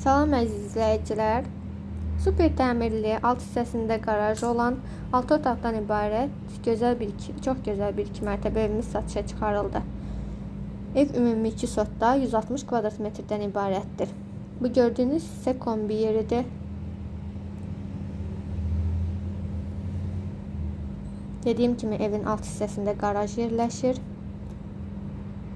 Salam əziz izləyicilər. Super təmirli, alt hissəsində qaraj olan 6 otaqdan ibarət gözəl bir çox gözəl bir iki mərtəbə evimiz satışa çıxarıldı. Ev ümumi 2 sotda 160 kvadrat metrdən ibarətdir. Bu gördüyünüz isə kombi yeridir. Dediyim kimi evin alt hissəsində qaraj yerləşir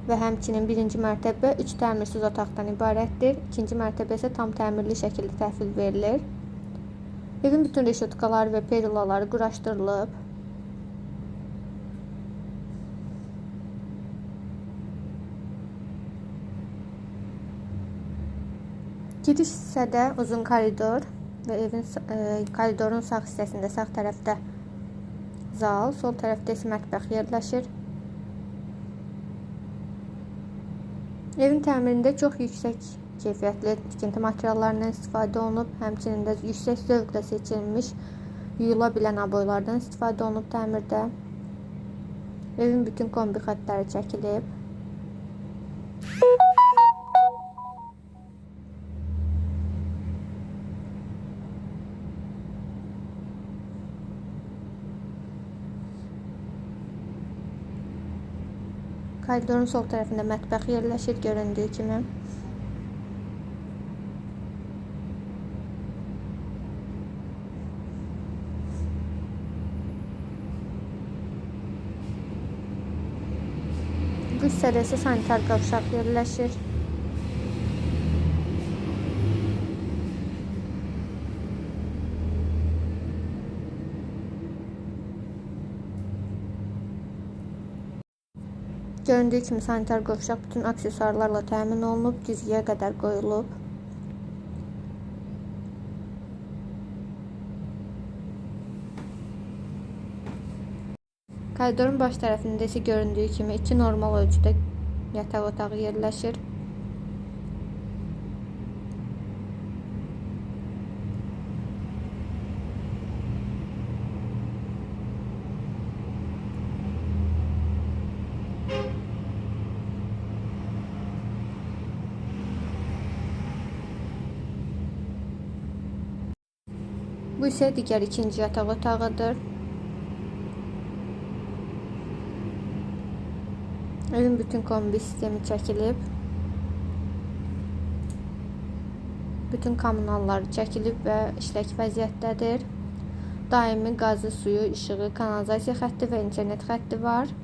və həmçinin birinci mərtəbə 3 təmirsiz otaqdan ibarətdir. İkinci mərtəbə isə tam təmirli şəkildə təhvil verilir. Evin bütün reşotkaları və perilaları quraşdırılıb. Giriş hissədə uzun koridor və evin e, koridorun sağ hissəsində sağ tərəfdə zal, sol tərəfdə isə mətbəx yerləşir. Evin təmirində çox yüksək keyfiyyətli tikinti materiallarından istifadə olunub, həmçinin də yüksək zövqlə seçilmiş yuyula bilən aboylardan istifadə olunub təmirdə. Evin bütün kombi xəttləri çəkilib. Koridorun sol tərəfində mətbəx yerləşir göründüyü kimi. Bu hissədə sanitar qavşaq yerləşir. Göründüyü kimi sanitar qovşaq bütün aksesuarlarla təmin olunub, güzgüyə qədər qoyulub. Koridorun baş tərəfində isə göründüyü kimi iki normal ölçüdə yataq otağı yerləşir. Bu isə digər ikinci yataq otağıdır. Evin bütün kombi sistemi çəkilib. Bütün kommunallar çəkilib və işlək vəziyyətdədir. Daimi qazı, suyu, işığı, kanalizasiya xətti və internet xətti var.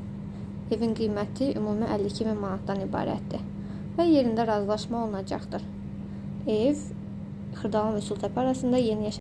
Evin qiyməti ümumi 52 min manatdan ibarətdir və yerində razılaşma olunacaqdır. Ev Xırdalan və Sultepe arasında yeni yaşam